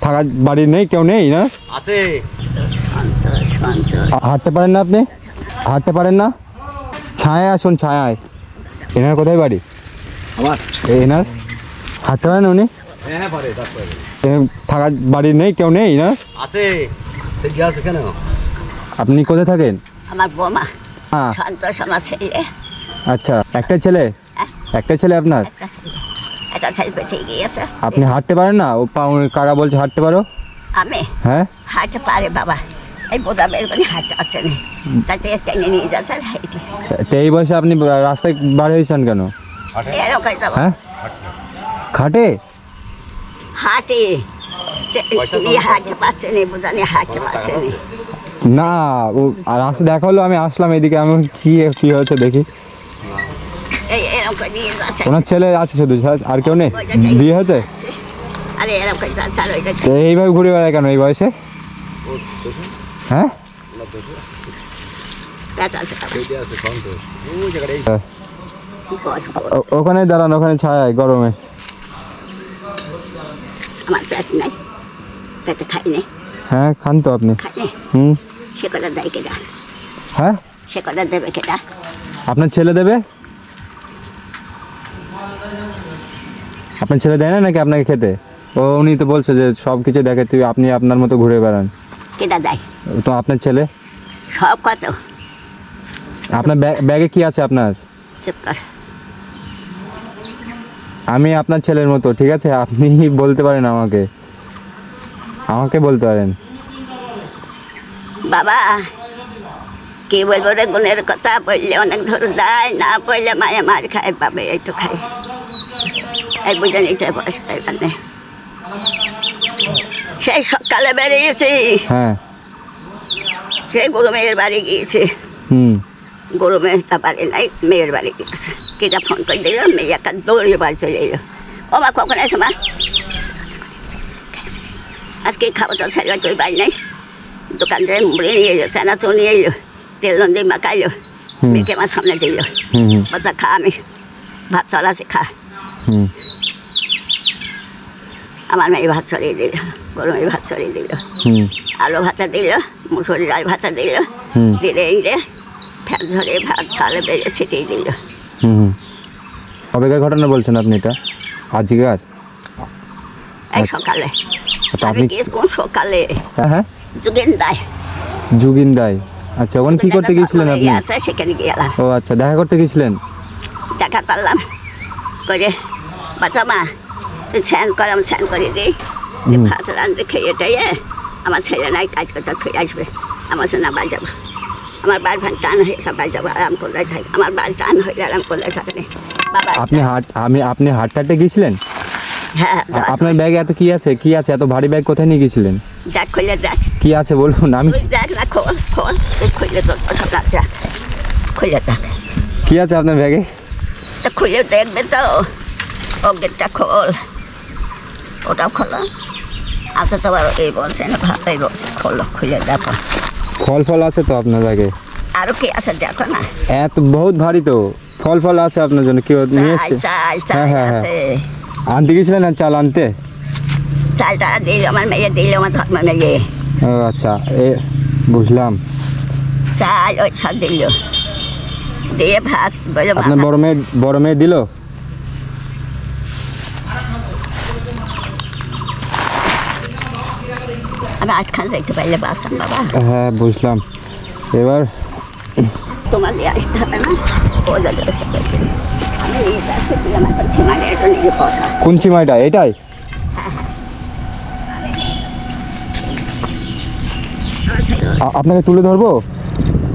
থাকার বাড়ি নেই কেউ নেই না? আছে। হাঁটতে পারেন না আপনি? হাঁটতে পারেন না? ছায়ায় আসুন ছায়ায়। এনার কোথায় বাড়ি? আমার। এ- এনার? হাঁটতে পারেন উনি? হ্যাঁ হ্যাঁ থাকার বাড়ি নেই কেউ নেই না? আছে। আছে কেন? আপনি কোথায় থাকেন? আমার বোমা। হ্যাঁ। সন্তোষ আমার ছেলে। আচ্ছা একটা ছেলে? একটা ছেলে আপনার? ছেলে একটা বেঁচে গিয়েছে আপনি হাঁটতে পারেন না? ও কাকা বলছে হাঁটতে পারো। আমি? হ্যাঁ? হাঁটতে পারে বাবা। এই বোধা বের করে হাঁটতে আছে না। তাতে টেনে নিয়ে যাচ্ছে আর হাঁটে তো এই বয়সে আপনি রাস্তায় বার হয়েছেন কেন? হ্যাঁ? খাটে? হাঁটে। পয়সা হাঁটতে পারছে না বোঝা নিয়ে হাঁটতে পারছে না। না ও আর রাস্তা দেখা হলো আমি আসলাম এদিকে আমি কি কি হয়েছে দেখি এই এরকম করে নিয়ে যাচ্ছে ওনার ছেলে আছে শুধু আর কেউ নেই? বিয়ে হয়েছে? এইভাবে ঘুরে বেড়ায় কেন এই বয়সে? হ্যাঁ? ওখানে দাঁড়ান ওখানে ছায় গরমে। আমার পেট নাই পেটে খাই নাই। হ্যাঁ খান তো আপনি। হুম। সে কটা দেয় কেটা হ্যাঁ? সে কটা দেবে কেটা আপনার ছেলে দেবে? আপনার ছেলে দেয় না নাকি আপনাকে খেতে? ও উনি তো বলছে যে সব কিছু দেখে তুই আপনি আপনার মতো ঘুরে বেড়ান। কেটা দেয় তো আপনার ছেলে? সব কত আপনার ব্যাগ- কি আছে আপনার? আমি আপনার ছেলের মতো ঠিক আছে? আপনি বলতে পারেন আমাকে। আমাকে বলতে পারেন। বাবা কি বলব রে গুণের কথা পড়লে অনেক ধর দেয় না পড়লে মায়ে মার খায় পাবে এই তো খায়। এই নিতে মানে সেই সকালে বেরিয়েছি। হ্যাঁ। সেই গরু মেয়ের বাড়ি গিয়েছে। হুম। গরু মেয়েটা বাড়ি নাই মেয়ের বাড়ি গিয়েছে। কিটা ফোন করে দিল মেয়ে একটা দৌড়িয়ে বাড়ি চলে এলো ও মা কখন আছে মা? আজকে খাব চল ছেলে তুই বাড়ি নাই। দোকান থেকে মুড়ি নিয়ে এলো চানাচুর নিয়ে এলো তেল নন্দী মাখাইলো হুম। মেয়েকে আমার সামনে দিল। বাচ্চা খা আমি ভাত চলাছে খা। হুম। আমার মেয়ে ভাত ছড়িয়ে দিল গরু মেয়ে ভাত ছড়িয়ে দিল। হুম। আলু ভাতা দিল মুসুরি ডাল ভাতা দিল। দিলে যে ফ্যান ধরে ভাত তালে বেড়ে ছিটিয়ে দিল। কবেকার ঘটনা বলছেন আপনি এটা? আজকের এই আচ্ছা। সকালে আমি আপনি কোন সকালে? হ্যাঁ হ্যাঁ। যুগেন দায় যুগিন দাই আচ্ছা ওখানে কি করতে গিয়েছিলেন আপনি? সেখানে গেলাম। ও আচ্ছা দেখা করতে গিয়েছিলেন? দেখা করলাম। করে বাচ্চা মা স্নান কর আমি স্নান করে দিই। ভাত রাঁধতে খেয়ে টেয়ে আমার ছেলে নাই কাজ করতে ফিরে আসবে। আমার সঙ্গে বাড়ি যাব। আমার বাড়ি ভান টান হয়ে সব বাড়ি যাব আরাম করলে থাকে। আমার বাড়ি টান হয়ে আরাম করলে থাকে বাবা আপনি হাট আমি আপনি হাট টাটে গিয়েছিলেন? হ্যাঁ আপনার ব্যাগে এত কি আছে? কি আছে? এত ভারী ব্যাগ কোথায় নিয়ে গিয়েছিলেন? দেখ খুলে দেখ। কি আছে বলুন আমি? দেখ না খোল খোল। তুই খুলে তোর সব দেখ খুলে দেখ। কি আছে আপনার ব্যাগে? তা খুলে দেখবে তো। ও গেটটা খোল। ওটাও খোলো তো তোমার এই বলছে না ভালোই বলছে। খোলো খুলে দেখো। ফল ফল আছে তো আপনার ব্যাগে আরও কি আছে দেখো না। এত বহুত ভারী তো। ফল ফল আছে আপনার জন্য কি নিয়ে এসছে? হ্যাঁ, হ্যাঁ, হ্যাঁ। আনতে গেছিলেন আর চাল আনতে? চালটা দিল আমার মেয়ে দিল আমার ধর্ম মেয়ে। ও আচ্ছা এ বুঝলাম। চাল ওই সব দিল। দিয়ে ভাত বড় মেয়ে বড় মেয়ে দিল? আমি আটখান যাইতে পারলে বাসাম বাবা হ্যাঁ বুঝলাম। এবার তোমার দিয়ে আসতে হবে না? ও যাতে আমি আমার কোন চিমাইটা? এটাই? ছেলে আ- আপনাকে তুলে ধরবো?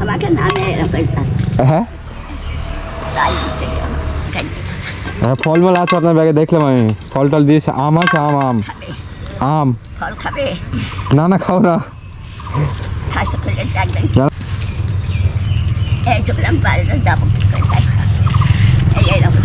আমাকে নামে হ্যাঁ। হ্যাঁ ফল ফল আছে আপনার ব্যাগে দেখলাম আমি। ফল টল দিয়েছে আম আছে আম আম। আম ফল খাবে না না খাও না খাসতে খুলে একদিন না। এই চললাম বাড়িতে যাব। এই এইরকম